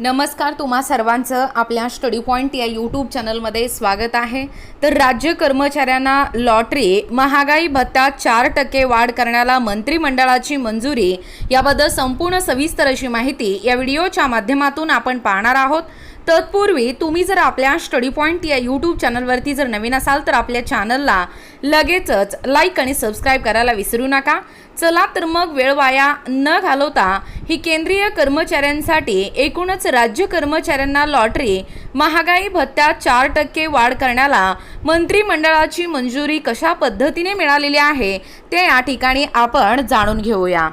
नमस्कार तुम्हा सर्वांचं आपल्या स्टडी पॉईंट या यूट्यूब चॅनलमध्ये स्वागत आहे. तर राज्य कर्मचाऱ्यांना लॉटरी महागाई भत्ता चार टक्के वाढ करण्याला मंत्रिमंडळाची मंजुरी याबद्दल संपूर्ण सविस्तर अशी माहिती या व्हिडिओच्या माध्यमातून आपण पाहणार आहोत. तत्पूर्वी तुम्ही जर आपल्या स्टडी पॉईंट या यूट्यूब चॅनलवरती जर नवीन असाल तर आपल्या चॅनलला लगेचच लाईक आणि सबस्क्राईब करायला विसरू नका. चला तर मग वेळ वाया न घालवता ही केंद्रीय कर्मचाऱ्यांसाठी एकूणच राज्य कर्मचाऱ्यांना लॉटरी महागाई भत्त्यात चार टक्के वाढ करण्याला मंत्रिमंडळाची मंजुरी कशा पद्धतीने मिळालेली आहे ते या ठिकाणी आपण जाणून घेऊया.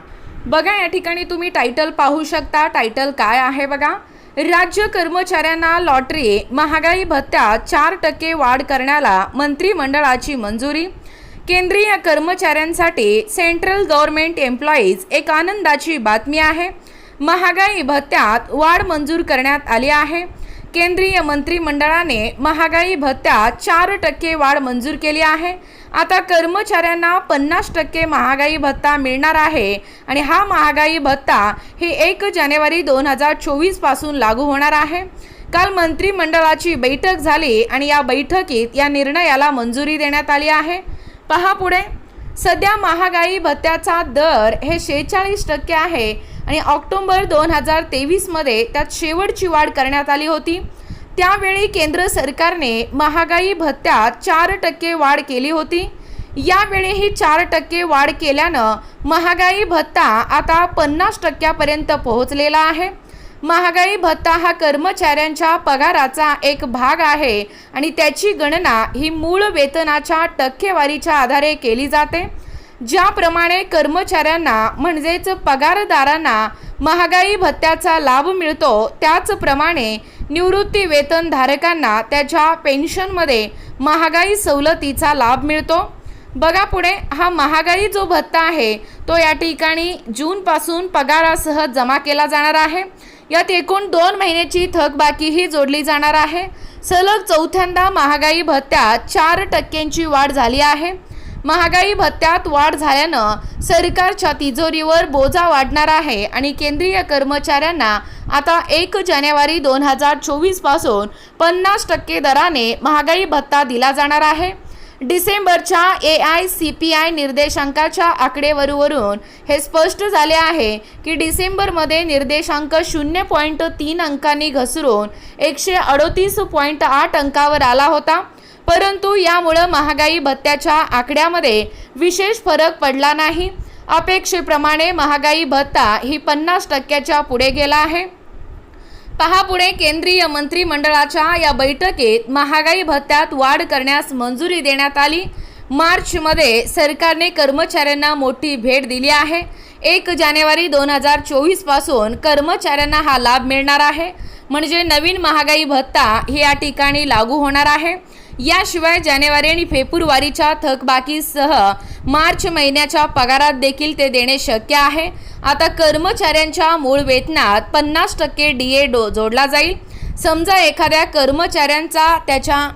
बघा या ठिकाणी तुम्ही टायटल पाहू शकता. टायटल काय आहे बघा? राज्य कर्मचाऱ्यांना लॉटरी महागाई भत्त्यात चार टक्के वाढ करण्याला मंत्रिमंडळाची मंजुरी केंद्रीय कर्मचाऱ्यांसाठी सेंट्रल गव्हर्नमेंट एम्प्लॉईज एक आनंदाची बातमी आहे. महागाई भत्त्यात वाढ मंजूर करण्यात आली आहे. केंद्रीय मंत्रिमंडळाने महागाई भत्त्यात चार टक्के वाढ मंजूर केली आहे. आता कर्मचाऱ्यांना पन्नास टक्के महागाई भत्ता मिळणार आहे आणि हा महागाई भत्ता हे एक जानेवारी दोन हजार चोवीसपासून लागू होणार आहे. काल मंत्रिमंडळाची बैठक झाली आणि या बैठकीत या निर्णयाला मंजुरी देण्यात आली आहे. पहा पुढे. सध्या महागाई भत्त्याचा दर हे शेहेचाळीस टक्के आहे आणि ऑक्टोबर दोन हजार तेवीसमध्ये त्यात शेवटची वाढ करण्यात आली होती. त्यावेळी केंद्र सरकारने महागाई भत्त्यात चार टक्के वाढ केली होती. यावेळीही चार टक्के वाढ केल्यानं महागाई भत्ता आता पन्नास टक्क्यापर्यंत पोहोचलेला आहे. महागाई भत्ता हा कर्मचाऱ्यांच्या पगाराचा एक भाग आहे आणि त्याची गणना ही मूळ वेतनाच्या टक्केवारीच्या आधारे केली जाते. ज्याप्रमाणे कर्मचाऱ्यांना म्हणजेच पगारदारांना महागाई भत्त्याचा लाभ मिळतो त्याचप्रमाणे निवृत्ती वेतनधारकांना त्याच्या पेन्शनमध्ये महागाई सवलतीचा लाभ मिळतो. बघा पुढे हा महागाई जो भत्ता आहे तो या ठिकाणी जूनपासून पगारासह जमा केला जाणार आहे. यात एकूण दोन महिन्याची थकबाकीही जोडली जाणार आहे. सलग चौथ्यांदा महागाई भत्त्यात चार टक्क्यांची वाढ झाली आहे. महागाई भत्त्यात वाढ झाल्यानं सरकारच्या तिजोरीवर बोजा वाढणार आहे आणि केंद्रीय कर्मचाऱ्यांना आता एक जानेवारी दोन हजार चोवीसपासून पन्नास टक्के दराने महागाई भत्ता दिला जाणार आहे. डिसेंबरच्या A I C P I निर्देशांकाच्या आकडेवारीवरून हे स्पष्ट झाले आहे की डिसेंबरमध्ये निर्देशांक शून्य पॉईंट तीन अंकांनी घसरून एकशे अडोतीस पॉईंट आठ अंकावर आला होता. परंतु यामुळं महागाई भत्त्याच्या आकड्यामध्ये विशेष फरक पडला नाही. अपेक्षेप्रमाणे महागाई भत्ता ही पन्नास टक्क्याच्या पुढे गेला आहे. पहा पुढे केंद्रीय मंत्रिमंडळाच्या या बैठकीत महागाई भत्त्यात वाढ करण्यास मंजुरी देण्यात आली. मार्चमध्ये सरकारने कर्मचाऱ्यांना मोठी भेट दिली आहे. एक जानेवारी दोन हजार चोवीसपासून कर्मचाऱ्यांना हा लाभ मिळणार आहे. म्हणजे नवीन महागाई भत्ता हे या ठिकाणी लागू होणार आहे. याशिवाय जानेवारी आणि फेब्रुवारीच्या थकबाकीसह मार्च महिन्याच्या पगारात देखील ते देणे शक्य आहे. आता कर्मचाऱ्यांच्या मूळ वेतनात पन्नास टक्के डी ए डो जोडला जाईल. समजा एखाद्या कर्मचाऱ्यांचा त्याच्या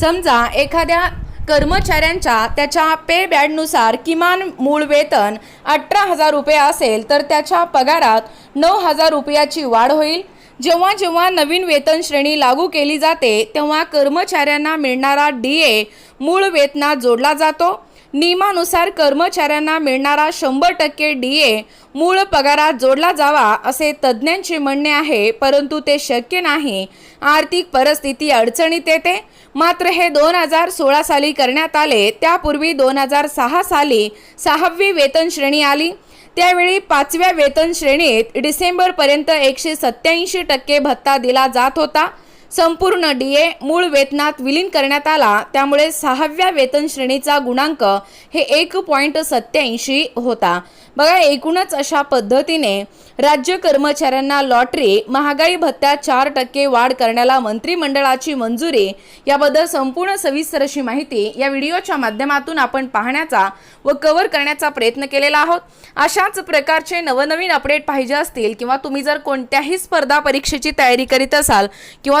समजा एखाद्या कर्मचाऱ्यांच्या त्याच्या पे बॅडनुसार किमान मूळ वेतन अठरा हजार रुपये असेल तर त्याच्या पगारात नऊ हजार रुपयाची वाढ होईल. जेव्हा जेव्हा नवीन वेतन श्रेणी लागू केली जाते तेव्हा कर्मचाऱ्यांना मिळणारा डी ए मूळ वेतनात जोडला जातो. नियमानुसार कर्मचाऱ्यांना मिळणारा शंभर टक्के डी ए मूळ पगारात जोडला जावा असे तज्ज्ञांचे म्हणणे आहे परंतु ते शक्य नाही. आर्थिक परिस्थिती अडचणीत येते. मात्र हे दोन हजार सोळा साली करण्यात आले. त्यापूर्वी दोन हजार सहा साली सहावी वेतन श्रेणी आली. त्यावेळी पाचव्या वेतन श्रेणीत डिसेंबरपर्यंत एकशे सत्याऐंशी टक्के भत्ता दिला जात होता. संपूर्ण डी ए मूळ वेतनात विलीन करण्यात आला. त्यामुळे सहाव्या वेतन श्रेणीचा गुणांक हे एक पॉईंट सत्याऐंशी होता. बघा एकूणच अशा पद्धतीने राज्य कर्मचाऱ्यांना लॉटरी महागाई भत्त्यात चार टक्के वाढ करण्याला मंत्रिमंडळाची मंजुरी याबद्दल संपूर्ण सविस्तर अशी माहिती या व्हिडिओच्या माध्यमातून आपण पाहण्याचा व कव्हर करण्याचा प्रयत्न केलेला आहोत. अशाच प्रकारचे नवनवीन अपडेट पाहिजे असतील किंवा तुम्ही जर कोणत्याही स्पर्धा परीक्षेची तयारी करीत असाल किंवा